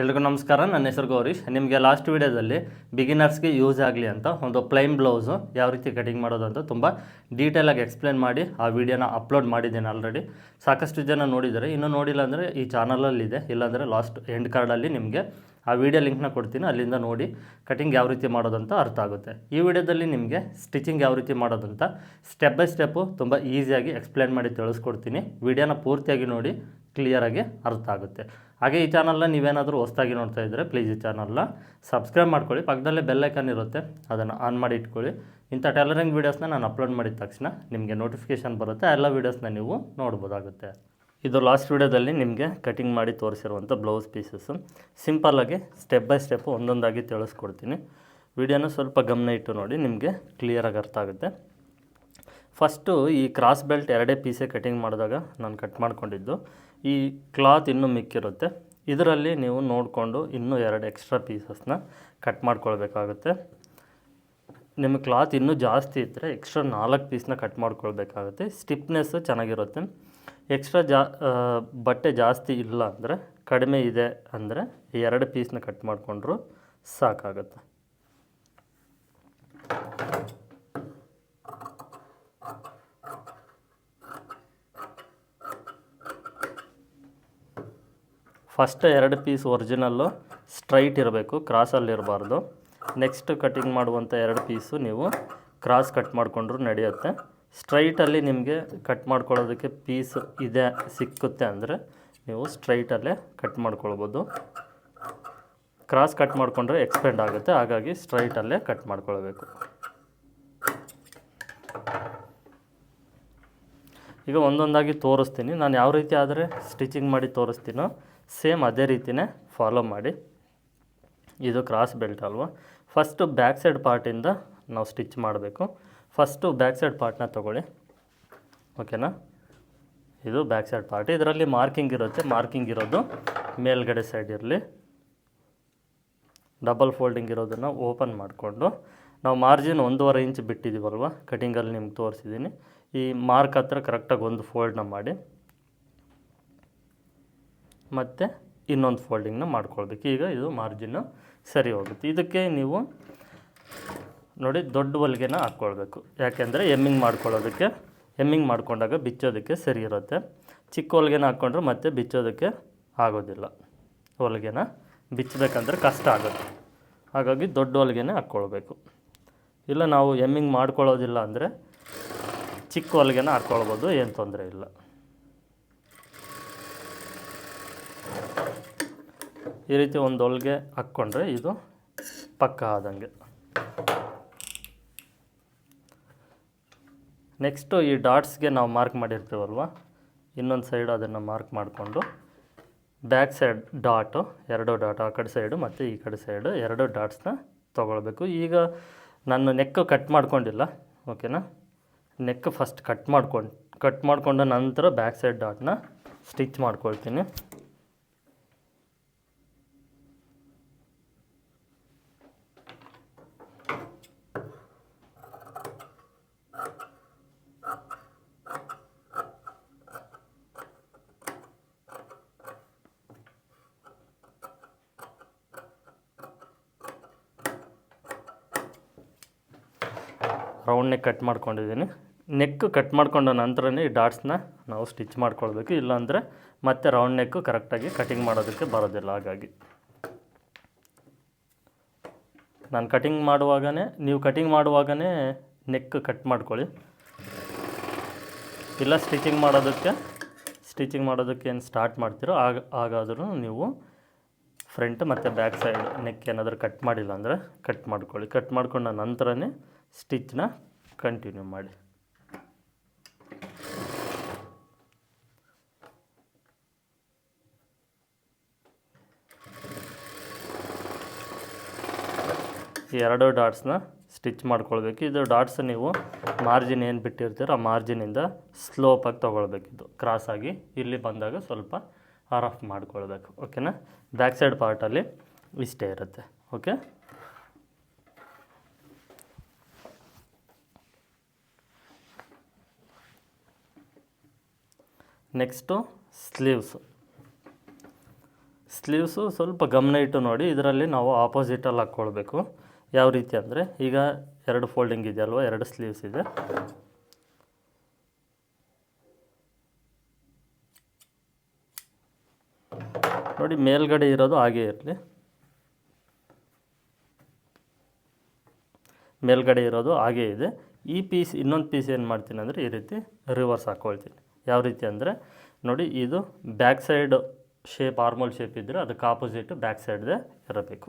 ಎಲ್ರಿಗೂ ನಮಸ್ಕಾರ, ನನ್ನ ಹೆಸರು ಗೌರೀಶ್. ನಿಮಗೆ ಲಾಸ್ಟ್ ವೀಡಿಯೋದಲ್ಲಿ ಬಿಗಿನರ್ಸ್ಗೆ ಯೂಸ್ ಆಗಲಿ ಅಂತ ಒಂದು ಪ್ಲೈನ್ ಬ್ಲೌಸು ಯಾವ ರೀತಿ ಕಟಿಂಗ್ ಮಾಡೋದು ಅಂತ ತುಂಬ ಡೀಟೇಲಾಗಿ ಎಕ್ಸ್ಪ್ಲೇನ್ ಮಾಡಿ ಆ ವಿಡಿಯೋನ ಅಪ್ಲೋಡ್ ಮಾಡಿದ್ದೀನಿ ಆಲ್ರೆಡಿ ಸಾಕಷ್ಟು ಜನ ನೋಡಿದ್ದಾರೆ. ಇನ್ನೂ ನೋಡಿಲ್ಲ ಅಂದರೆ ಈ ಚಾನಲಲ್ಲಿದೆ ಇಲ್ಲಾಂದರೆ ಲಾಸ್ಟ್ ಎಂಡ್ ಕಾರ್ಡಲ್ಲಿ ನಿಮಗೆ ಆ ವಿಡಿಯೋ ಲಿಂಕ್ನ ಕೊಡ್ತೀನಿ. ಅಲ್ಲಿಂದ ನೋಡಿ ಕಟಿಂಗ್ ಯಾವ ರೀತಿ ಮಾಡೋದಂತ ಅರ್ಥ ಆಗುತ್ತೆ. ಈ ವಿಡಿಯೋದಲ್ಲಿ ನಿಮಗೆ ಸ್ಟಿಚಿಂಗ್ ಯಾವ ರೀತಿ ಮಾಡೋದಂತ ಸ್ಟೆಪ್ ಬೈ ಸ್ಟೆಪ್ಪು ತುಂಬ ಈಸಿಯಾಗಿ ಎಕ್ಸ್ಪ್ಲೇನ್ ಮಾಡಿ ತಿಳಿಸ್ಕೊಡ್ತೀನಿ. ವಿಡಿಯೋನ ಪೂರ್ತಿಯಾಗಿ ನೋಡಿ ಕ್ಲಿಯರಾಗಿ ಅರ್ಥ ಆಗುತ್ತೆ. ಹಾಗೆ ಈ ಚಾನಲ್ನ ನೀವೇನಾದರೂ ಹೊಸ್ದಾಗಿ ನೋಡ್ತಾ ಇದ್ದರೆ ಪ್ಲೀಸ್ ಈ ಚಾನಲ್ನ ಸಬ್ಸ್ಕ್ರೈಬ್ ಮಾಡ್ಕೊಳ್ಳಿ. ಪಕ್ಕದಲ್ಲೇ ಬೆಲ್ಲೈಕನ್ ಇರುತ್ತೆ, ಅದನ್ನು ಆನ್ ಮಾಡಿ ಇಟ್ಕೊಳ್ಳಿ. ಇಂಥ ಟೈಲರಿಂಗ್ ವೀಡಿಯೋಸ್ನ ನಾನು ಅಪ್ಲೋಡ್ ಮಾಡಿದ ತಕ್ಷಣ ನಿಮಗೆ ನೋಟಿಫಿಕೇಷನ್ ಬರುತ್ತೆ ಎಲ್ಲ ವೀಡಿಯೋಸ್ನ ನೀವು ನೋಡ್ಬೋದಾಗುತ್ತೆ. ಇದು ಲಾಸ್ಟ್ ವೀಡಿಯೋದಲ್ಲಿ ನಿಮಗೆ ಕಟಿಂಗ್ ಮಾಡಿ ತೋರಿಸಿರುವಂಥ ಬ್ಲೌಸ್ ಪೀಸಸ್ಸು ಸಿಂಪಲ್ಲಾಗಿ ಸ್ಟೆಪ್ ಬೈ ಸ್ಟೆಪ್ ಒಂದೊಂದಾಗಿ ತಿಳಿಸ್ಕೊಡ್ತೀನಿ. ವಿಡಿಯೋನ ಸ್ವಲ್ಪ ಗಮನ ಇಟ್ಟು ನೋಡಿ, ನಿಮಗೆ ಕ್ಲಿಯರಾಗಿ ಅರ್ಥ ಆಗುತ್ತೆ. ಫಸ್ಟು ಈ ಕ್ರಾಸ್ ಬೆಲ್ಟ್ ಎರಡೇ ಪೀಸೇ ಕಟಿಂಗ್ ಮಾಡಿದಾಗ ನಾನು ಕಟ್ ಮಾಡ್ಕೊಂಡಿದ್ದು. ಈ ಕ್ಲಾತ್ ಇನ್ನೂ ಮಿಕ್ಕಿರುತ್ತೆ. ಇದರಲ್ಲಿ ನೀವು ನೋಡಿಕೊಂಡು ಇನ್ನೂ ಎರಡು ಎಕ್ಸ್ಟ್ರಾ ಪೀಸಸ್ನ ಕಟ್ ಮಾಡ್ಕೊಳ್ಬೇಕಾಗುತ್ತೆ. ನಿಮಗೆ ಕ್ಲಾತ್ ಇನ್ನೂ ಜಾಸ್ತಿ ಇದ್ದರೆ ಎಕ್ಸ್ಟ್ರಾ ನಾಲ್ಕು ಪೀಸ್ನ ಕಟ್ ಮಾಡ್ಕೊಳ್ಬೇಕಾಗುತ್ತೆ. ಸ್ಟಿಪ್ನೆಸ್ಸು ಚೆನ್ನಾಗಿರುತ್ತೆ. ಎಕ್ಸ್ಟ್ರಾ ಜಾ ಬಟ್ಟೆ ಜಾಸ್ತಿ ಇಲ್ಲ ಅಂದರೆ ಕಡಿಮೆ ಇದೆ ಅಂದರೆ ಎರಡು ಪೀಸ್ನ ಕಟ್ ಮಾಡಿಕೊಂಡ್ರೂ ಸಾಕಾಗುತ್ತೆ. ಫಸ್ಟ್ ಎರಡು ಪೀಸ್ ಒರಿಜಿನಲ್ಲು ಸ್ಟ್ರೈಟ್ ಇರಬೇಕು ಕ್ರಾಸಲ್ಲಿ ಇರಬಾರ್ದು. ನೆಕ್ಸ್ಟ್ ಕಟಿಂಗ್ ಮಾಡುವಂಥ ಎರಡು ಪೀಸು ನೀವು ಕ್ರಾಸ್ ಕಟ್ ಮಾಡಿಕೊಂಡ್ರು ನಡೆಯುತ್ತೆ. ಸ್ಟ್ರೈಟಲ್ಲಿ ನಿಮಗೆ ಕಟ್ ಮಾಡ್ಕೊಳ್ಳೋದಕ್ಕೆ ಪೀಸ್ ಇದೆ, ಸಿಕ್ಕುತ್ತೆ ಅಂದರೆ ನೀವು ಸ್ಟ್ರೈಟಲ್ಲೇ ಕಟ್ ಮಾಡ್ಕೊಳ್ಬೋದು. ಕ್ರಾಸ್ ಕಟ್ ಮಾಡಿಕೊಂಡ್ರೆ ಎಕ್ಸ್ಪೆಂಡ್ ಆಗುತ್ತೆ, ಹಾಗಾಗಿ ಸ್ಟ್ರೈಟಲ್ಲೇ ಕಟ್ ಮಾಡ್ಕೊಳ್ಬೇಕು. ಈಗ ಒಂದೊಂದಾಗಿ ತೋರಿಸ್ತೀನಿ. ನಾನು ಯಾವ ರೀತಿ ಆದರೆ ಸ್ಟಿಚಿಂಗ್ ಮಾಡಿ ತೋರಿಸ್ತೀನೋ ಸೇಮ್ ಅದೇ ರೀತಿಯೇ ಫಾಲೋ ಮಾಡಿ. ಇದು ಕ್ರಾಸ್ ಬೆಲ್ಟ್ ಅಲ್ವಾ? ಫಸ್ಟು ಬ್ಯಾಕ್ ಸೈಡ್ ಪಾರ್ಟಿಂದ ನಾವು ಸ್ಟಿಚ್ ಮಾಡಬೇಕು. ಫಸ್ಟು ಬ್ಯಾಕ್ ಸೈಡ್ ಪಾರ್ಟ್ನ ತೊಗೊಳ್ಳಿ. ಓಕೆನಾ ಇದು ಬ್ಯಾಕ್ ಸೈಡ್ ಪಾರ್ಟ್ ಇದರಲ್ಲಿ ಮಾರ್ಕಿಂಗ್ ಇರುತ್ತೆ. ಮಾರ್ಕಿಂಗ್ ಇರೋದು ಮೇಲ್ಗಡೆ ಸೈಡ್ ಇರಲಿ. ಡಬಲ್ ಫೋಲ್ಡಿಂಗ್ ಇರೋದನ್ನು ಓಪನ್ ಮಾಡಿಕೊಂಡು. ನಾವು ಮಾರ್ಜಿನ್ ಒಂದೂವರೆ ಇಂಚ್ ಬಿಟ್ಟಿದ್ದೀವಲ್ವ ಕಟಿಂಗಲ್ಲಿ ನಿಮ್ಗೆ ತೋರಿಸಿದ್ದೀನಿ ಈ ಮಾರ್ಕ್ ಹತ್ರ ಕರೆಕ್ಟಾಗಿ ಒಂದು ಫೋಲ್ಡ್ನ ಮಾಡಿ. ಮತ್ತು ಇನ್ನೊಂದು ಫೋಲ್ಡಿಂಗ್ನ ಮಾಡ್ಕೊಳ್ಬೇಕು. ಈಗ ಇದು ಮಾರ್ಜಿನ್ನು ಸರಿ ಹೋಗುತ್ತೆ. ಇದಕ್ಕೆ ನೀವು ನೋಡಿ ದೊಡ್ಡ ಹೊಲಿಗೆನ ಹಾಕ್ಕೊಳ್ಬೇಕು. ಯಾಕೆಂದರೆ ಎಮ್ಮಿಂಗ್ ಮಾಡ್ಕೊಳ್ಳೋದಕ್ಕೆ ಎಮ್ಮಿಂಗ್ ಮಾಡ್ಕೊಂಡಾಗ ಬಿಚ್ಚೋದಕ್ಕೆ ಸರಿ ಇರುತ್ತೆ. ಚಿಕ್ಕ ಹೊಲಿಗೆನ ಹಾಕ್ಕೊಂಡ್ರೆ ಮತ್ತೆ ಬಿಚ್ಚೋದಕ್ಕೆ ಆಗೋದಿಲ್ಲ. ಹೊಲಿಗೆನ ಬಿಚ್ಚಬೇಕಂದ್ರೆ ಕಷ್ಟ ಆಗುತ್ತೆ. ಹಾಗಾಗಿ ದೊಡ್ಡ ಹೊಲಿಗೆನೇ ಹಾಕ್ಕೊಳ್ಬೇಕು. ಇಲ್ಲ ನಾವು ಎಮ್ಮಿಂಗ್ ಮಾಡ್ಕೊಳ್ಳೋದಿಲ್ಲ ಅಂದರೆ ಚಿಕ್ಕ ಹೊಲಿಗೆನ ಹಾಕ್ಕೊಳ್ಬೋದು, ಏನು ತೊಂದರೆ ಇಲ್ಲ. ಈ ರೀತಿ ಒಂದು ಹೊಲಿಗೆ ಹಾಕ್ಕೊಂಡ್ರೆ ಇದು ಪಕ್ಕ ಆದಂಗೆ. ನೆಕ್ಸ್ಟು ಈ ಡಾಟ್ಸ್ಗೆ ನಾವು ಮಾರ್ಕ್ ಮಾಡಿರ್ತೀವಲ್ವ? ಇನ್ನೊಂದು ಸೈಡ್ ಅದನ್ನು ಮಾರ್ಕ್ ಮಾಡಿಕೊಂಡು ಬ್ಯಾಕ್ ಸೈಡ್ ಡಾಟು ಎರಡು ಡಾಟ್ ಆ ಕಡೆ ಸೈಡು ಮತ್ತು ಈ ಕಡೆ ಸೈಡು ಎರಡು ಡಾಟ್ಸ್ನ ತೊಗೊಳ್ಬೇಕು. ಈಗ ನಾನು ನೆಕ್ ಕಟ್ ಮಾಡ್ಕೊಂಡಿಲ್ಲ ಓಕೆನಾ ನೆಕ್ ಫಸ್ಟ್ ಕಟ್ ಮಾಡ್ಕೊಂಡು ಕಟ್ ಮಾಡಿಕೊಂಡ ನಂತರ ಬ್ಯಾಕ್ ಸೈಡ್ ಡಾಟ್ನ ಸ್ಟಿಚ್ ಮಾಡ್ಕೊಳ್ತೀನಿ. ರೌಂಡ್ ನೆಕ್ ಕಟ್ ಮಾಡ್ಕೊಂಡಿದ್ದೀನಿ. ನೆಕ್ ಕಟ್ ಮಾಡ್ಕೊಂಡ ನಂತರನೇ ಈ ಡಾಟ್ಸ್ನ ನಾವು ಸ್ಟಿಚ್ ಮಾಡ್ಕೊಳ್ಬೇಕು. ಇಲ್ಲಾಂದರೆ ಮತ್ತೆ ರೌಂಡ್ ನೆಕ್ಕು ಕರೆಕ್ಟಾಗಿ ಕಟಿಂಗ್ ಮಾಡೋದಕ್ಕೆ ಬರೋದಿಲ್ಲ. ಹಾಗಾಗಿ ನಾನು ಕಟಿಂಗ್ ಮಾಡುವಾಗನೇ, ನೀವು ಕಟಿಂಗ್ ಮಾಡುವಾಗನೇ ನೆಕ್ ಕಟ್ ಮಾಡ್ಕೊಳ್ಳಿ. ಇಲ್ಲ ಸ್ಟಿಚಿಂಗ್ ಮಾಡೋದಕ್ಕೆ ಸ್ಟಿಚಿಂಗ್ ಮಾಡೋದಕ್ಕೆ ಏನು ಸ್ಟಾರ್ಟ್ ಮಾಡ್ತೀರೋ ಆಗ, ಹಾಗಾದರೂ ನೀವು ಫ್ರಂಟ್ ಮತ್ತು ಬ್ಯಾಕ್ ಸೈಡ್ ನೆಕ್ ಏನಾದರೂ ಕಟ್ ಮಾಡಿಲ್ಲ ಅಂದರೆ ಕಟ್ ಮಾಡ್ಕೊಳ್ಳಿ. ಕಟ್ ಮಾಡ್ಕೊಂಡ ನಂತರನೇ ಸ್ಟಿಚ್ನ ಕಂಟಿನ್ಯೂ ಮಾಡಿ. ಎರಡು ಡಾಟ್ಸ್ನ ಸ್ಟಿಚ್ ಮಾಡ್ಕೊಳ್ಬೇಕು. ಇದು ಡಾಟ್ಸ್ ನೀವು ಮಾರ್ಜಿನ್ ಏನು ಬಿಟ್ಟಿರ್ತೀರೋ ಆ ಮಾರ್ಜಿನಿಂದ ಸ್ಲೋಪಾಗಿ ತೊಗೊಳ್ಬೇಕಿದ್ದು ಕ್ರಾಸಾಗಿ ಇಲ್ಲಿ ಬಂದಾಗ ಸ್ವಲ್ಪ ಆರ್ ಆಫ್ ಮಾಡ್ಕೊಳ್ಬೇಕು ಓಕೆನಾ ಬ್ಯಾಕ್ ಸೈಡ್ ಪಾರ್ಟಲ್ಲಿ ಇಷ್ಟೇ ಇರುತ್ತೆ. Okay next sleeves. ಸ್ಲೀವ್ಸು ಸ್ವಲ್ಪ ಗಮನ ಇಟ್ಟು ನೋಡಿ, ಇದರಲ್ಲಿ ನಾವು ಆಪೋಸಿಟಲ್ಲಿ ಹಾಕ್ಕೊಳ್ಬೇಕು. ಯಾವ ರೀತಿ ಅಂದರೆ, ಈಗ ಎರಡು ಫೋಲ್ಡಿಂಗ್ ಇದೆ ಅಲ್ವಾ, ಎರಡು ಸ್ಲೀವ್ಸ್ ಇದೆ. ನೋಡಿ, ಮೇಲ್ಗಡೆ ಇರೋದು ಹಾಗೇ ಇರಲಿ. ಮೇಲ್ಗಡೆ ಇರೋದು ಹಾಗೇ ಇದೆ. ಈ ಪೀಸ್ ಇನ್ನೊಂದು ಪೀಸ್ ಏನು ಮಾಡ್ತೀನಿ ಅಂದರೆ, ಈ ರೀತಿ ರಿವರ್ಸ್ ಹಾಕ್ಕೊಳ್ತೀನಿ. ಯಾವ ರೀತಿ ಅಂದರೆ ನೋಡಿ ಇದು back side shape armhole shape ಇದ್ದರೆ ಅದಕ್ಕೆ ಆಪೋಸಿಟ್ ಬ್ಯಾಕ್ ಸೈಡ್ದೇ ಇರಬೇಕು.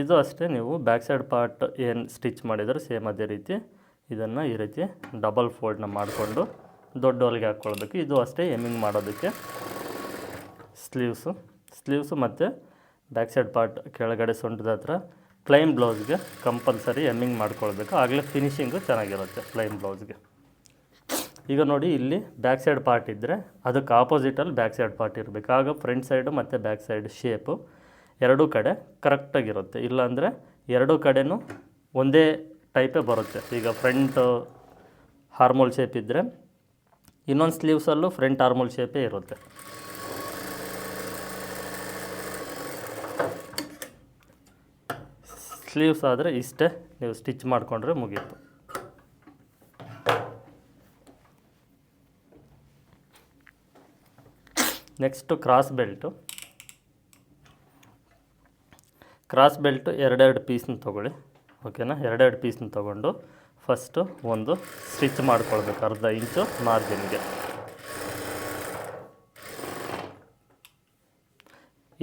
ಇದು ಅಷ್ಟೇ ನೀವು ಬ್ಯಾಕ್ ಸೈಡ್ ಪಾರ್ಟ್ ಏನು ಸ್ಟಿಚ್ ಮಾಡಿದರೆ ಸೇಮ್ ಅದೇ ರೀತಿ ಇದನ್ನು ಈ ರೀತಿ ಡಬಲ್ ಫೋಲ್ಡ್ನ ಮಾಡಿಕೊಂಡು ದೊಡ್ಡ ಹೊಲಿಗೆ ಹಾಕ್ಕೊಳ್ಬೇಕು. ಇದು ಅಷ್ಟೇ ಎಮ್ಮಿಂಗ್ ಮಾಡೋದಕ್ಕೆ ಸ್ಲೀವ್ಸು ಸ್ಲೀವ್ಸು ಮತ್ತು ಬ್ಯಾಕ್ ಸೈಡ್ ಪಾರ್ಟ್ ಕೆಳಗಡೆ ಸೊಂಟದ ಹತ್ರ ಪ್ಲೈನ್ ಬ್ಲೌಸ್ಗೆ ಕಂಪಲ್ಸರಿ ಎಮ್ಮಿಂಗ್ ಮಾಡ್ಕೊಳ್ಬೇಕು. ಆಗಲೇ ಫಿನಿಷಿಂಗು ಚೆನ್ನಾಗಿರುತ್ತೆ ಪ್ಲೈನ್ ಬ್ಲೌಸ್ಗೆ ಈಗ ನೋಡಿ ಇಲ್ಲಿ ಬ್ಯಾಕ್ ಸೈಡ್ ಪಾರ್ಟ್ ಇದ್ದರೆ ಅದಕ್ಕೆ ಆಪೋಸಿಟಲ್ಲಿ ಬ್ಯಾಕ್ ಸೈಡ್ ಪಾರ್ಟ್ ಇರಬೇಕು. ಆಗ ಫ್ರಂಟ್ ಸೈಡು ಮತ್ತು ಬ್ಯಾಕ್ ಸೈಡ್ ಶೇಪು ಎರಡೂ ಕಡೆ ಕರೆಕ್ಟಾಗಿರುತ್ತೆ ಇಲ್ಲಾಂದರೆ ಎರಡೂ ಕಡೆಯೂ ಒಂದೇ ಟೈಪೇ ಬರುತ್ತೆ. ಈಗ ಫ್ರಂಟ್ ಹಾರ್ಮೋಲ್ ಶೇಪ್ ಇದ್ದರೆ ಇನ್ನೊಂದು ಸ್ಲೀವ್ಸಲ್ಲೂ ಫ್ರಂಟ್ ಹಾರ್ಮೋಲ್ ಶೇಪೇ ಇರುತ್ತೆ. ಸ್ಲೀವ್ಸ್ ಆದರೆ ಇಷ್ಟೇ ನೀವು ಸ್ಟಿಚ್ ಮಾಡಿಕೊಂಡ್ರೆ ಮುಗೀತು. Next cross belt cross belt ಎರಡೆರಡು ಪೀಸ್ನ ತೊಗೊಳ್ಳಿ. ಓಕೆನಾ ಎರಡೆರಡು ಪೀಸ್ನ ತೊಗೊಂಡು ಫಸ್ಟು ಒಂದು ಸ್ಟಿಚ್ ಮಾಡ್ಕೊಳ್ಬೇಕು, ಅರ್ಧ ಇಂಚು ಮಾರ್ಜಿನ್ಗೆ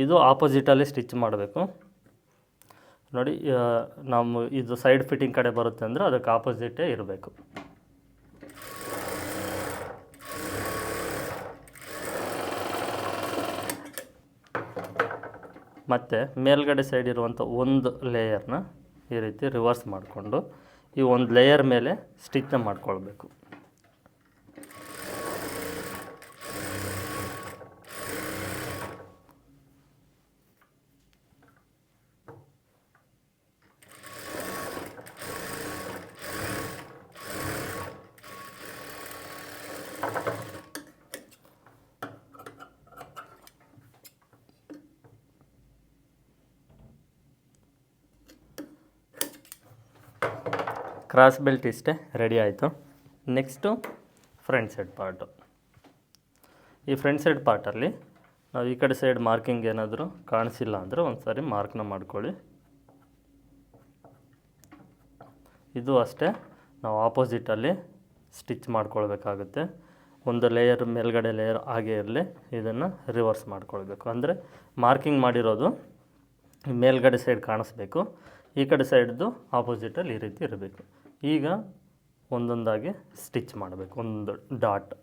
ಇದು ಆಪೋಸಿಟಲ್ಲಿ ಸ್ಟಿಚ್ ಮಾಡಬೇಕು. ನೋಡಿ ನಮ್ಮ ಇದು ಸೈಡ್ ಫಿಟ್ಟಿಂಗ್ ಕಡೆ ಬರುತ್ತೆ ಅಂದರೆ ಅದಕ್ಕೆ ಆಪೋಸಿಟೇ ಇರಬೇಕು. ಮತ್ತು ಮೇಲ್ಗಡೆ ಸೈಡ್ ಇರುವಂಥ ಒಂದು ಲೇಯರ್ನ ಈ ರೀತಿ ರಿವರ್ಸ್ ಮಾಡಿಕೊಂಡು ಈ ಒಂದು ಲೇಯರ್ ಮೇಲೆ ಸ್ಟಿಚ್ನ ಮಾಡ್ಕೊಳ್ಬೇಕು. ಕ್ರಾಸ್ ಬೆಲ್ಟ್ ಇಷ್ಟೇ ರೆಡಿ ಆಯಿತು. ನೆಕ್ಸ್ಟು ಫ್ರಂಟ್ ಸೈಡ್ ಪಾರ್ಟು ಈ ಫ್ರಂಟ್ ಸೈಡ್ ಪಾರ್ಟಲ್ಲಿ ನಾವು ಈ ಕಡೆ ಸೈಡ್ ಮಾರ್ಕಿಂಗ್ ಏನಾದರೂ ಕಾಣಿಸಿಲ್ಲ ಅಂದರೆ ಒಂದು ಸಾರಿ ಮಾರ್ಕ್ನ ಮಾಡ್ಕೊಳ್ಳಿ. ಇದು ಅಷ್ಟೇ, ನಾವು ಆಪೋಸಿಟಲ್ಲಿ ಸ್ಟಿಚ್ ಮಾಡ್ಕೊಳ್ಬೇಕಾಗುತ್ತೆ. ಒಂದು ಲೇಯರ್ ಮೇಲ್ಗಡೆ ಲೇಯರ್ ಹಾಗೆ ಇರಲಿ, ಇದನ್ನು ರಿವರ್ಸ್ ಮಾಡ್ಕೊಳ್ಬೇಕು. ಅಂದರೆ ಮಾರ್ಕಿಂಗ್ ಮಾಡಿರೋದು ಮೇಲ್ಗಡೆ ಸೈಡ್ ಕಾಣಿಸ್ಬೇಕು, ಈ ಕಡೆ ಸೈಡ್ದು ಆಪೋಸಿಟಲ್ಲಿ ಈ ರೀತಿ ಇರಬೇಕು. ಈಗ ಒಂದೊಂದಾಗಿ ಸ್ಟಿಚ್ ಮಾಡಬೇಕು, ಒಂದು ಡಾಟ್.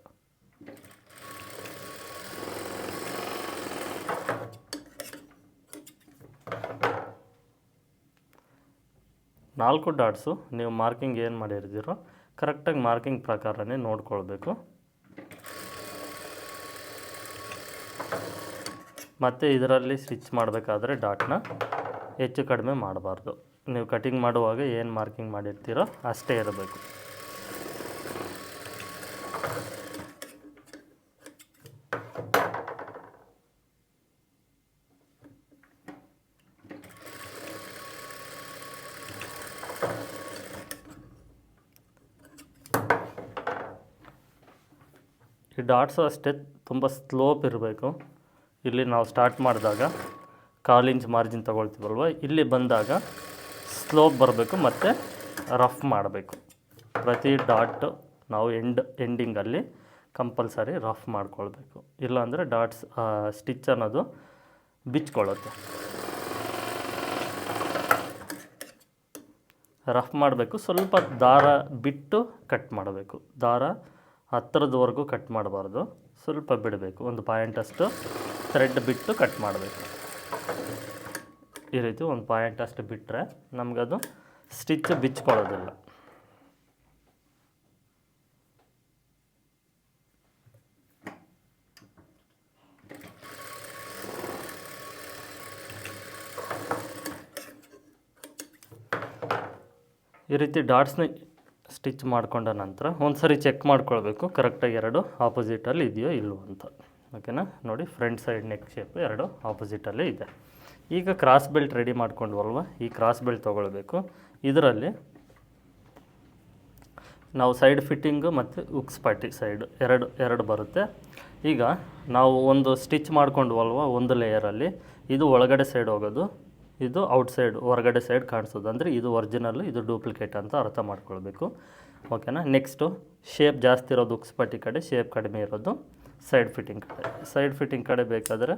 ನಾಲ್ಕು ಡಾಟ್ಸು, ನೀವು ಮಾರ್ಕಿಂಗ್ ಏನು ಮಾಡಿರ್ತೀರೋ, ಕರೆಕ್ಟಾಗಿ ಮಾರ್ಕಿಂಗ್ ಪ್ರಕಾರನೇ ನೋಡ್ಕೊಳ್ಬೇಕು. ಮತ್ತು ಇದರಲ್ಲಿ ಸ್ಟಿಚ್ ಮಾಡಬೇಕಾದ್ರೆ ಡಾಟ್ನ ಹೆಚ್ಚು ಕಡಿಮೆ ಮಾಡಬಾರ್ದು. ನೀವು ಕಟಿಂಗ್ ಮಾಡುವಾಗ ಏನು ಮಾರ್ಕಿಂಗ್ ಮಾಡಿರ್ತೀರೋ ಅಷ್ಟೇ ಇರಬೇಕು. ಈ ಡಾಟ್ಸು ಅಷ್ಟೇ ತುಂಬ ಸ್ಲೋಪ್ ಇರಬೇಕು. ಇಲ್ಲಿ ನಾವು ಸ್ಟಾರ್ಟ್ ಮಾಡಿದಾಗ ಕಾಲು ಇಂಚ್ ಮಾರ್ಜಿನ್ ತೊಗೊಳ್ತೀವಲ್ವ? ಇಲ್ಲಿ ಬಂದಾಗ ಸ್ಲೋಪ್ ಬರಬೇಕು ಮತ್ತು ರಫ್ ಮಾಡಬೇಕು. ಪ್ರತಿ ಡಾಟ್ ನಾವು ಎಂಡ್ ಎಂಡಿಂಗಲ್ಲಿ ಕಂಪಲ್ಸರಿ ರಫ್ ಮಾಡ್ಕೊಳ್ಬೇಕು. ಇಲ್ಲಾಂದರೆ ಡಾಟ್ಸ್ ಸ್ಟಿಚ್ ಅನ್ನೋದು ಬಿಚ್ಕೊಳ್ಳುತ್ತೆ. ರಫ್ ಮಾಡಬೇಕು. ಸ್ವಲ್ಪ ದಾರ ಬಿಟ್ಟು ಕಟ್ ಮಾಡಬೇಕು. ದಾರ ಹತ್ತಿರದವರೆಗೂ ಕಟ್ ಮಾಡಬಾರ್ದು. ಸ್ವಲ್ಪ ಬಿಡಬೇಕು. ಒಂದು ಪಾಯಿಂಟಷ್ಟು ಥ್ರೆಡ್ ಬಿಟ್ಟು ಕಟ್ ಮಾಡಬೇಕು. ಈ ರೀತಿ ಒಂದು ಪಾಯಿಂಟ್ ಅಷ್ಟು ಬಿಟ್ಟರೆ ನಮಗದು ಸ್ಟಿಚ್ ಬಿಚ್ಕೊಳ್ಳೋದಿಲ್ಲ. ಈ ರೀತಿ ಡಾಟ್ಸ್ನ ಸ್ಟಿಚ್ ಮಾಡಿಕೊಂಡ ನಂತರ ಒಂದು ಸರಿ ಚೆಕ್ ಮಾಡ್ಕೊಳ್ಬೇಕು ಕರೆಕ್ಟಾಗಿ ಎರಡು ಆಪೋಸಿಟಲ್ಲಿ ಇದೆಯೋ ಇಲ್ಲವೋ ಅಂತ. ಓಕೆನಾ ನೋಡಿ ಫ್ರಂಟ್ ಸೈಡ್ ನೆಕ್ ಶೇಪ್ ಎರಡು ಆಪೋಸಿಟಲ್ಲೇ ಇದೆ. ಈಗ ಕ್ರಾಸ್ ಬೆಲ್ಟ್ ರೆಡಿ ಮಾಡ್ಕೊಂಡ್ವಲ್ವ? ಈ ಕ್ರಾಸ್ ಬೆಲ್ಟ್ ತೊಗೊಳ್ಬೇಕು. ಇದರಲ್ಲಿ ನಾವು ಸೈಡ್ ಫಿಟ್ಟಿಂಗು ಮತ್ತು ಉಕ್ಸ್ ಪಟ್ಟಿ ಸೈಡ್ ಎರಡು ಎರಡು ಬರುತ್ತೆ. ಈಗ ನಾವು ಒಂದು ಸ್ಟಿಚ್ ಮಾಡ್ಕೊಂಡ್ವಲ್ವ ಒಂದು ಲೇಯರಲ್ಲಿ ಇದು ಒಳಗಡೆ ಸೈಡ್ ಹೋಗೋದು, ಇದು ಔಟ್ ಸೈಡ್ ಹೊರಗಡೆ ಸೈಡ್ ಕಾಣಿಸೋದು. ಅಂದರೆ ಇದು ಒರಿಜಿನಲ್ಲು ಇದು ಡೂಪ್ಲಿಕೇಟ್ ಅಂತ ಅರ್ಥ ಮಾಡ್ಕೊಳ್ಬೇಕು. ಓಕೆನಾ ನೆಕ್ಸ್ಟು ಶೇಪ್ ಜಾಸ್ತಿ ಇರೋದು ಉಕ್ಸ್ ಪಟ್ಟಿ ಕಡೆ ಶೇಪ್ ಕಡಿಮೆ ಇರೋದು ಸೈಡ್ ಫಿಟ್ಟಿಂಗ್ ಕಡೆ. ಸೈಡ್ ಫಿಟ್ಟಿಂಗ್ ಕಡೆ ಬೇಕಾದರೆ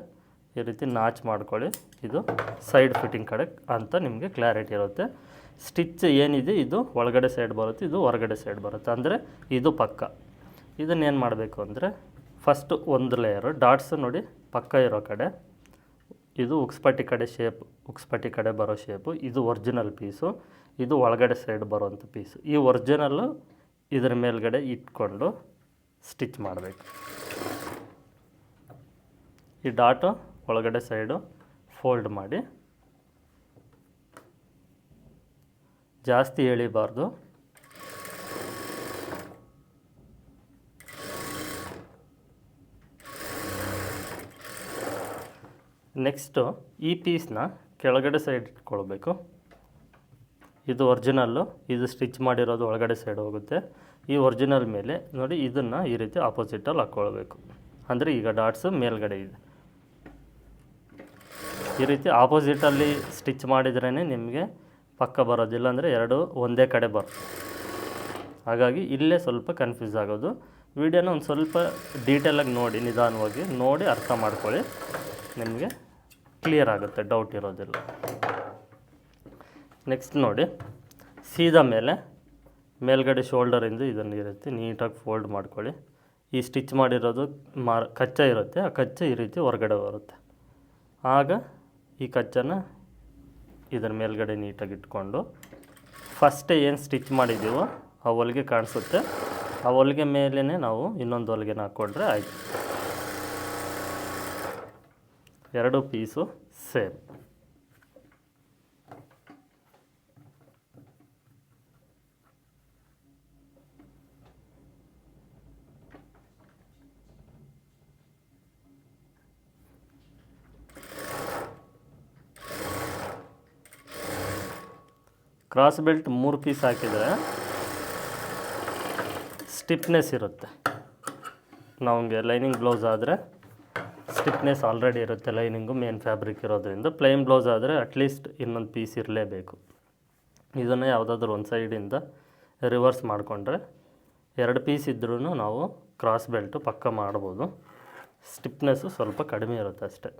ಈ ರೀತಿ ನಾಚ್ ಮಾಡ್ಕೊಳ್ಳಿ. ಇದು ಸೈಡ್ ಫಿಟ್ಟಿಂಗ್ ಕಡೆ ಅಂತ ನಿಮಗೆ ಕ್ಲಾರಿಟಿ ಇರುತ್ತೆ. ಸ್ಟಿಚ್ ಏನಿದೆ, ಇದು ಒಳಗಡೆ ಸೈಡ್ ಬರುತ್ತೆ, ಇದು ಹೊರಗಡೆ ಸೈಡ್ ಬರುತ್ತೆ. ಅಂದರೆ ಇದು ಪಕ್ಕ. ಇದನ್ನೇನು ಮಾಡಬೇಕು ಅಂದರೆ ಫಸ್ಟು ಒಂದು ಲೇಯರು ಡಾಟ್ಸ್ ನೋಡಿ ಪಕ್ಕ ಇರೋ ಕಡೆ. ಇದು ಉಕ್ಸ್ಪಟ್ಟಿ ಕಡೆ ಶೇಪ್ ಉಕ್ಸ್ಪಟ್ಟಿ ಕಡೆ ಬರೋ ಶೇಪು ಇದು ಒರ್ಜಿನಲ್ ಪೀಸು ಇದು ಒಳಗಡೆ ಸೈಡ್ ಬರೋವಂಥ ಪೀಸು ಈ ಒರ್ಜಿನಲ್ಲು ಇದರ ಮೇಲ್ಗಡೆ ಇಟ್ಕೊಂಡು ಸ್ಟಿಚ್ ಮಾಡಬೇಕು. ಈ ಡಾಟು ಒಳಗಡೆ ಸೈಡು ಫೋಲ್ಡ್ ಮಾಡಿ. ಜಾಸ್ತಿ ಎಳಿಬಾರ್ದು. ನೆಕ್ಸ್ಟು ಈ ಪೀಸ್ನ ಕೆಳಗಡೆ ಸೈಡ್ ಇಟ್ಕೊಳ್ಬೇಕು. ಇದು ಒರಿಜಿನಲ್ಲು, ಇದು ಸ್ಟಿಚ್ ಮಾಡಿರೋದು ಒಳಗಡೆ ಸೈಡ್ ಹೋಗುತ್ತೆ. ಈ ಒರಿಜಿನಲ್ ಮೇಲೆ ನೋಡಿ ಇದನ್ನು ಈ ರೀತಿ ಆಪೋಸಿಟಲ್ಲಿ ಹಾಕ್ಕೊಳ್ಬೇಕು ಅಂದರೆ ಈಗ ಡಾಟ್ಸು ಮೇಲ್ಗಡೆ ಇದೆ. ಈ ರೀತಿ ಆಪೋಸಿಟಲ್ಲಿ ಸ್ಟಿಚ್ ಮಾಡಿದ್ರೇ ನಿಮಗೆ ಪಕ್ಕ ಬರೋದಿಲ್ಲ ಅಂದರೆ ಎರಡು ಒಂದೇ ಕಡೆ ಬರುತ್ತೆ. ಹಾಗಾಗಿ ಇಲ್ಲೇ ಸ್ವಲ್ಪ ಕನ್ಫ್ಯೂಸ್ ಆಗೋದು. ವಿಡಿಯೋನ ಒಂದು ಸ್ವಲ್ಪ ಡೀಟೇಲಾಗಿ ನೋಡಿ, ನಿಧಾನವಾಗಿ ನೋಡಿ ಅರ್ಥ ಮಾಡ್ಕೊಳ್ಳಿ. ನಿಮಗೆ ಕ್ಲಿಯರ್ ಆಗುತ್ತೆ ಡೌಟ್ ಇರೋದಿಲ್ಲ. ನೆಕ್ಸ್ಟ್ ನೋಡಿ, ಸೀದಾ ಮೇಲೆ, ಮೇಲ್ಗಡೆ ಶೋಲ್ಡರಿಂದ ಇದನ್ನು ಈ ರೀತಿ ನೀಟಾಗಿ ಫೋಲ್ಡ್ ಮಾಡ್ಕೊಳ್ಳಿ. ಈ ಸ್ಟಿಚ್ ಮಾಡಿರೋದು ಮಾರ್ ಕಚ್ಚಾ ಇರುತ್ತೆ, ಆ ಕಚ್ಚೆ ಈ ರೀತಿ ಹೊರಗಡೆ ಬರುತ್ತೆ. ಆಗ ಈ ಕಚ್ಚನ್ನು ಇದರ ಮೇಲ್ಗಡೆ ನೀಟಾಗಿ ಇಟ್ಕೊಂಡು ಫಸ್ಟೇ ಏನು ಸ್ಟಿಚ್ ಮಾಡಿದ್ದೀವೋ ಆ ಹೊಲಿಗೆ ಕಾಣಿಸುತ್ತೆ. ಆ ಹೊಲಿಗೆ ಮೇಲೇ ನಾವು ಇನ್ನೊಂದು ಹೊಲಿಗೆನ ಹಾಕ್ಕೊಂಡ್ರೆ ಆಯಿತು. ಎರಡು ಪೀಸು ಸೇಮ್. ಕ್ರಾಸ್ ಬೆಲ್ಟ್ ಮೂರು ಪೀಸ್ ಹಾಕಿದರೆ ಸ್ಟಿಫ್ನೆಸ್ ಇರುತ್ತೆ. ನಮಗೆ ಲೈನಿಂಗ್ ಬ್ಲೌಸ್ ಆದರೆ ಸ್ಟಿಫ್ನೆಸ್ ಆಲ್ರೆಡಿ ಇರುತ್ತೆ ಲೈನಿಂಗು ಮೇನ್ ಫ್ಯಾಬ್ರಿಕ್ ಇರೋದ್ರಿಂದ. ಪ್ಲೈನ್ ಬ್ಲೌಸ್ ಆದರೆ ಅಟ್ಲೀಸ್ಟ್ ಇನ್ನೊಂದು ಪೀಸ್ ಇರಲೇಬೇಕು. ಇದನ್ನು ಯಾವುದಾದ್ರೂ ಒಂದು ಸೈಡಿಂದ ರಿವರ್ಸ್ ಮಾಡಿಕೊಂಡ್ರೆ ಎರಡು ಪೀಸ್ ಇದ್ರೂ ನಾವು ಕ್ರಾಸ್ ಬೆಲ್ಟು ಪಕ್ಕ ಮಾಡ್ಬೋದು. ಸ್ಟಿಫ್ನೆಸ್ಸು ಸ್ವಲ್ಪ ಕಡಿಮೆ ಇರುತ್ತೆ ಅಷ್ಟೇ.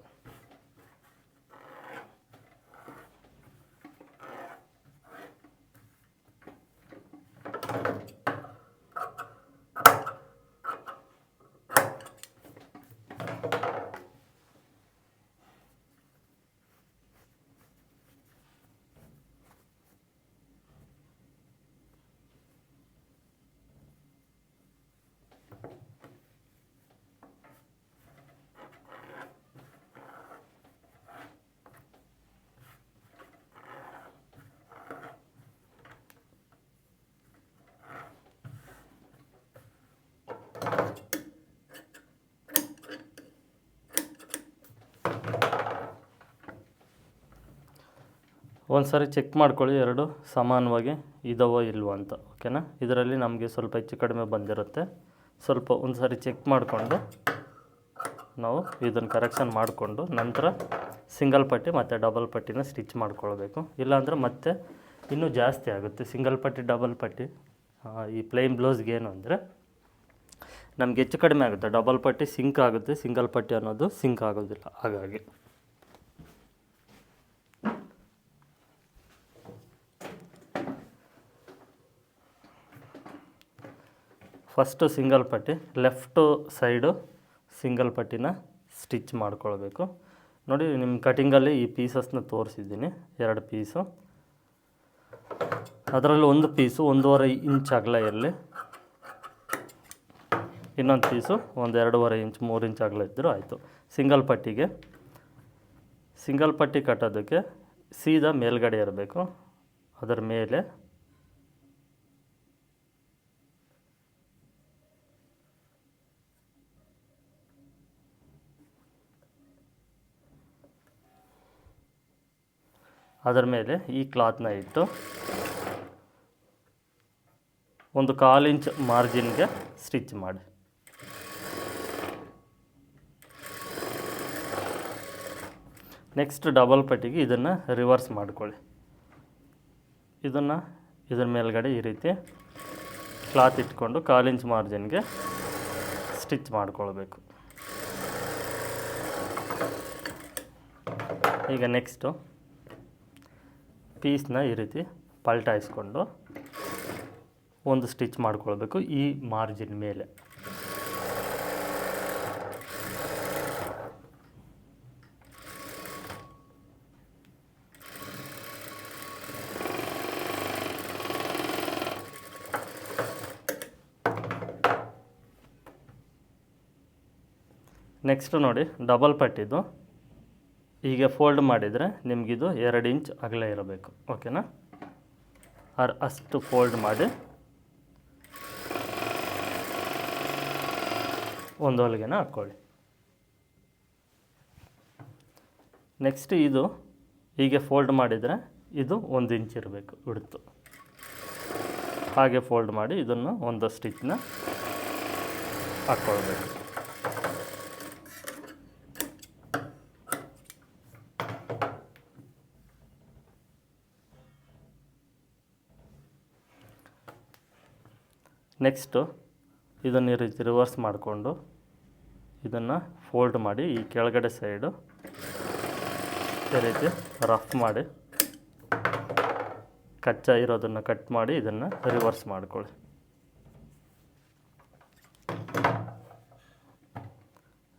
ಒಂದು ಚೆಕ್ ಮಾಡ್ಕೊಳ್ಳಿ, ಎರಡು ಸಮಾನವಾಗಿ ಇದಾವೋ ಇಲ್ವೋ ಅಂತ ಓಕೆನಾ ಇದರಲ್ಲಿ ನಮಗೆ ಸ್ವಲ್ಪ ಹೆಚ್ಚು ಕಡಿಮೆ ಬಂದಿರುತ್ತೆ. ಸ್ವಲ್ಪ ಒಂದು ಚೆಕ್ ಮಾಡಿಕೊಂಡು ನಾವು ಇದನ್ನು ಕರೆಕ್ಷನ್ ಮಾಡಿಕೊಂಡು ನಂತರ ಸಿಂಗಲ್ ಪಟ್ಟಿ ಮತ್ತು ಡಬಲ್ ಪಟ್ಟಿನ ಸ್ಟಿಚ್ ಮಾಡ್ಕೊಳ್ಬೇಕು. ಇಲ್ಲಾಂದರೆ ಮತ್ತೆ ಇನ್ನೂ ಜಾಸ್ತಿ ಆಗುತ್ತೆ. ಸಿಂಗಲ್ ಪಟ್ಟಿ ಡಬಲ್ ಪಟ್ಟಿ ಈ ಪ್ಲೇನ್ ಬ್ಲೌಸ್ಗೆ ಏನು ಅಂದರೆ ನಮ್ಗೆ ಹೆಚ್ಚು ಕಡಿಮೆ ಆಗುತ್ತೆ. ಡಬಲ್ ಪಟ್ಟಿ ಸಿಂಕ್ ಆಗುತ್ತೆ. ಸಿಂಗಲ್ ಪಟ್ಟಿ ಅನ್ನೋದು ಸಿಂಕ್ ಆಗೋದಿಲ್ಲ. ಹಾಗಾಗಿ ಫಸ್ಟು ಸಿಂಗಲ್ ಪಟ್ಟಿ, ಲೆಫ್ಟು ಸೈಡು ಸಿಂಗಲ್ ಪಟ್ಟಿನ ಸ್ಟಿಚ್ ಮಾಡ್ಕೊಳ್ಬೇಕು. ನೋಡಿ ನಿಮ್ಮ ಕಟಿಂಗಲ್ಲಿ ಈ ಪೀಸಸ್ನ ತೋರಿಸಿದ್ದೀನಿ, ಎರಡು ಪೀಸು. ಅದರಲ್ಲಿ ಒಂದು ಪೀಸು, ಒಂದೂವರೆ ಇಂಚ್ ಅಗಲ ಇರಲಿ ಇನ್ನೊಂದು ಪೀಸು, ಒಂದು ಎರಡೂವರೆ ಇಂಚ್, ಮೂರು ಇಂಚ್ ಅಗಲ ಇದ್ದರೂ ಆಯಿತು. ಸಿಂಗಲ್ ಪಟ್ಟಿಗೆ. ಸಿಂಗಲ್ ಪಟ್ಟಿ ಕಟ್ಟೋದಕ್ಕೆ ಸೀದಾ ಮೇಲ್ಗಡೆ ಇರಬೇಕು. ಅದರ ಮೇಲೆ ಅದರ ಮೇಲೆ ಈ ಕ್ಲಾತ್ನ ಇಟ್ಟು ಒಂದು ಕಾಲು ಇಂಚ್ ಮಾರ್ಜಿನ್ಗೆ ಸ್ಟಿಚ್ ಮಾಡಿ. ನೆಕ್ಸ್ಟ್ ಡಬಲ್ ಪಟ್ಟಿಗೆ ಇದನ್ನು ರಿವರ್ಸ್ ಮಾಡಿಕೊಳ್ಳಿ. ಇದನ್ನು ಇದರ ಮೇಲ್ಗಡೆ ಈ ರೀತಿ ಕ್ಲಾತ್ ಇಟ್ಕೊಂಡು ಕಾಲು ಇಂಚ್ ಮಾರ್ಜಿನ್ಗೆ ಸ್ಟಿಚ್ ಮಾಡ್ಕೊಳ್ಬೇಕು. ಈಗ ನೆಕ್ಸ್ಟು ಪೀಸ್ನ ಈ ರೀತಿ ಪಲ್ಟಾಯಿಸ್ಕೊಂಡು ಒಂದು ಸ್ಟಿಚ್ ಮಾಡ್ಕೊಳ್ಬೇಕು ಈ ಮಾರ್ಜಿನ್ ಮೇಲೆ. ನೆಕ್ಸ್ಟ್ ನೋಡಿ ಡಬಲ್ ಪಟ್ಟಿದ್ದು. ಹೀಗೆ ಫೋಲ್ಡ್ ಮಾಡಿದರೆ ನಿಮಗಿದು ಎರಡು ಇಂಚ್ ಅಗಲ ಇರಬೇಕು ಓಕೆನಾ ಆರ್ ಅಷ್ಟು ಫೋಲ್ಡ್ ಮಾಡಿ ಒಂದು ಹೊಲಿಗೆನ ಹಾಕ್ಕೊಳ್ಳಿ. ನೆಕ್ಸ್ಟ್ ಇದು ಹೀಗೆ ಫೋಲ್ಡ್ ಮಾಡಿದರೆ ಇದು ಒಂದು ಇಂಚ್ ಇರಬೇಕು ಉಡ್ತು. ಹಾಗೆ ಫೋಲ್ಡ್ ಮಾಡಿ ಇದನ್ನು ಒಂದು ಸ್ಟಿಚ್ನ ಹಾಕ್ಕೊಳ್ಬೇಕು. ನೆಕ್ಸ್ಟು ಇದನ್ನು ಈ ರೀತಿ ರಿವರ್ಸ್ ಮಾಡಿಕೊಂಡು ಇದನ್ನು ಫೋಲ್ಡ್ ಮಾಡಿ ಈ ಕೆಳಗಡೆ ಸೈಡು ಈ ರೀತಿ ರಫ್ ಮಾಡಿ ಕಚ್ಚಾ ಇರೋದನ್ನು ಕಟ್ ಮಾಡಿ ಇದನ್ನು ರಿವರ್ಸ್ ಮಾಡಿಕೊಳ್ಳಿ.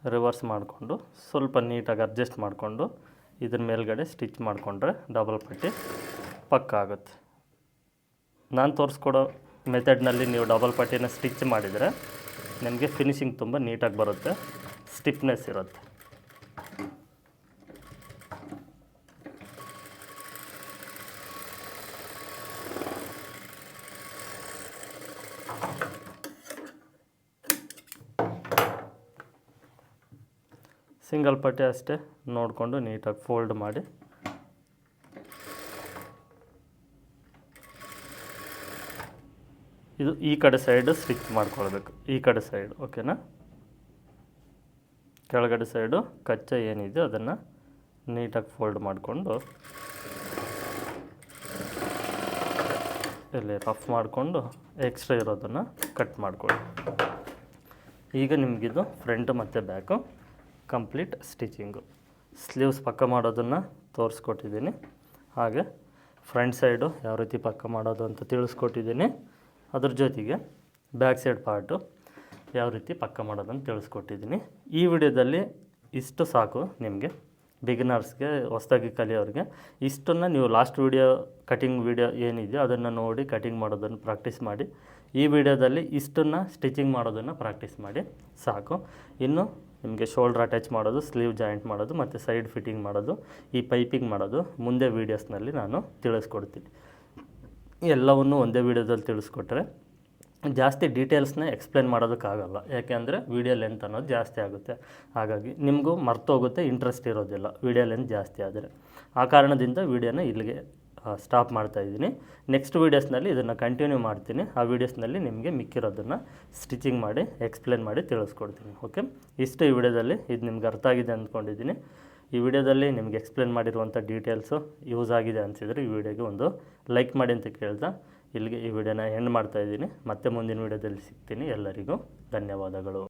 ರಿವರ್ಸ್ ಮಾಡಿಕೊಂಡು ಸ್ವಲ್ಪ ನೀಟಾಗಿ ಅಡ್ಜಸ್ಟ್ ಮಾಡಿಕೊಂಡು ಇದ್ರ ಮೇಲ್ಗಡೆ ಸ್ಟಿಚ್ ಮಾಡಿಕೊಂಡ್ರೆ ಡಬಲ್ ಪಟ್ಟಿ ಪಕ್ಕ ಆಗುತ್ತೆ ನಾನು ತೋರಿಸ್ಕೊಡೋ ಮೆಥಡ್ನಲ್ಲಿ ನೀವು ಡಬಲ್ ಪಟ್ಟಿನ ಸ್ಟಿಚ್ ಮಾಡಿದರೆ ನಿಮಗೆ ಫಿನಿಶಿಂಗ್ ತುಂಬ ನೀಟಾಗಿ ಬರುತ್ತೆ ಸ್ಟಿಫ್ನೆಸ್ ಇರುತ್ತೆ. ಸಿಂಗಲ್ ಪಟ್ಟಿ ಅಷ್ಟೇ ನೋಡಿಕೊಂಡು ನೀಟಾಗಿ ಫೋಲ್ಡ್ ಮಾಡಿ. ಇದು ಈ ಕಡೆ ಸೈಡ್ ಸ್ಟಿಚ್ ಮಾಡ್ಕೊಳ್ಬೇಕು ಈ ಕಡೆ ಸೈಡ್ ಓಕೆನಾ ಕೆಳಗಡೆ ಸೈಡು ಕಚ್ಚ ಏನಿದೆ ಅದನ್ನು ನೀಟಾಗಿ ಫೋಲ್ಡ್ ಮಾಡಿಕೊಂಡು ಇಲ್ಲಿ ರಫ್ ಮಾಡಿಕೊಂಡು ಎಕ್ಸ್ಟ್ರಾ ಇರೋದನ್ನು ಕಟ್ ಮಾಡಿಕೊಳ್ಳಿ. ಈಗ ನಿಮಗಿದು ಫ್ರಂಟ್ ಮತ್ತು ಬ್ಯಾಕು ಕಂಪ್ಲೀಟ್ ಸ್ಟಿಚಿಂಗು ಸ್ಲೀವ್ಸ್ ಪಕ್ಕ ಮಾಡೋದನ್ನು ತೋರಿಸ್ಕೊಟ್ಟಿದ್ದೀನಿ. ಹಾಗೆ ಫ್ರಂಟ್ ಸೈಡು ಯಾವ ರೀತಿ ಪಕ್ಕ ಮಾಡೋದು ಅಂತ ತಿಳಿಸ್ಕೊಟ್ಟಿದ್ದೀನಿ. ಅದ್ರ ಜೊತೆಗೆ ಬ್ಯಾಕ್ ಸೈಡ್ ಪಾರ್ಟು ಯಾವ ರೀತಿ ಪಕ್ಕ ಮಾಡೋದನ್ನು ತಿಳಿಸ್ಕೊಟ್ಟಿದ್ದೀನಿ. ಈ ವಿಡಿಯೋದಲ್ಲಿ ಇಷ್ಟು ಸಾಕು ನಿಮಗೆ. ಬಿಗಿನರ್ಸ್ಗೆ ಹೊಸದಾಗಿ ಕಲಿಯೋರಿಗೆ, ಇಷ್ಟನ್ನು ನೀವು ಲಾಸ್ಟ್ ವಿಡಿಯೋ ಕಟಿಂಗ್ ವಿಡಿಯೋ ಏನಿದೆಯೋ ಅದನ್ನು ನೋಡಿ ಕಟಿಂಗ್ ಮಾಡೋದನ್ನು ಪ್ರಾಕ್ಟೀಸ್ ಮಾಡಿ, ಈ ವಿಡಿಯೋದಲ್ಲಿ ಇಷ್ಟನ್ನು ಸ್ಟಿಚಿಂಗ್ ಮಾಡೋದನ್ನು ಪ್ರಾಕ್ಟೀಸ್ ಮಾಡಿ, ಸಾಕು. ಇನ್ನು ನಿಮಗೆ ಶೋಲ್ಡ್ರ್ ಅಟ್ಯಾಚ್ ಮಾಡೋದು ಸ್ಲೀವ್ ಜಾಯಿಂಟ್ ಮಾಡೋದು, ಮತ್ತು ಸೈಡ್ ಫಿಟ್ಟಿಂಗ್ ಮಾಡೋದು, ಈ ಪೈಪಿಂಗ್ ಮಾಡೋದು ಮುಂದೆ ವೀಡಿಯೋಸ್ನಲ್ಲಿ ನಾನು ತಿಳಿಸ್ಕೊಡ್ತೀನಿ. ಎಲ್ಲವನ್ನು ಒಂದೇ ವೀಡಿಯೋದಲ್ಲಿ ತಿಳಿಸ್ಕೊಟ್ರೆ ಜಾಸ್ತಿ ಡೀಟೇಲ್ಸ್ನ ಎಕ್ಸ್ಪ್ಲೇನ್ ಮಾಡೋದಕ್ಕಾಗಲ್ಲ. ಯಾಕೆಂದರೆ ವೀಡಿಯೋ ಲೆಂತ್ ಅನ್ನೋದು ಜಾಸ್ತಿ ಆಗುತ್ತೆ. ಹಾಗಾಗಿ ನಿಮಗೂ ಮರ್ತೋಗುತ್ತೆ, ಇಂಟ್ರೆಸ್ಟ್ ಇರೋದಿಲ್ಲ ವೀಡಿಯೋ ಲೆಂತ್ ಜಾಸ್ತಿ ಆದರೆ. ಆ ಕಾರಣದಿಂದ ವೀಡಿಯೋನ ಇಲ್ಲಿಗೆ ಸ್ಟಾಪ್ ಮಾಡ್ತಾ ಇದ್ದೀನಿ. ನೆಕ್ಸ್ಟ್ ವೀಡಿಯೋಸ್ನಲ್ಲಿ ಇದನ್ನು ಕಂಟಿನ್ಯೂ ಮಾಡ್ತೀನಿ. ಆ ವೀಡಿಯೋಸ್ನಲ್ಲಿ ನಿಮಗೆ ಮಿಕ್ಕಿರೋದನ್ನು ಸ್ಟಿಚಿಂಗ್ ಮಾಡಿ, ಎಕ್ಸ್ಪ್ಲೇನ್ ಮಾಡಿ ತಿಳಿಸ್ಕೊಡ್ತೀನಿ. ಓಕೆ? ಇಷ್ಟು ಈ ವಿಡಿಯೋದಲ್ಲಿ ಇದು ನಿಮ್ಗೆ ಅರ್ಥ ಆಗಿದೆ ಅಂದ್ಕೊಂಡಿದ್ದೀನಿ. ಈ ವಿಡಿಯೋದಲ್ಲಿ ನಿಮಗೆ ಎಕ್ಸ್ಪ್ಲೇನ್ ಮಾಡಿರುವಂಥ ಡೀಟೇಲ್ಸು ಯೂಸ್ ಆಗಿದೆ ಅನಿಸಿದರೆ ಈ ವಿಡಿಯೋಗೆ ಒಂದು ಲೈಕ್ ಮಾಡಿ ಅಂತ ಕೇಳ್ತಾ ಇಲ್ಲಿಗೆ ಈ ವಿಡಿಯೋನ ಎಂಡ್ ಮಾಡ್ತಾಯಿದ್ದೀನಿ ಮತ್ತೆ ಮುಂದಿನ ವಿಡಿಯೋದಲ್ಲಿ ಸಿಗ್ತೀನಿ. ಎಲ್ಲರಿಗೂ ಧನ್ಯವಾದಗಳು.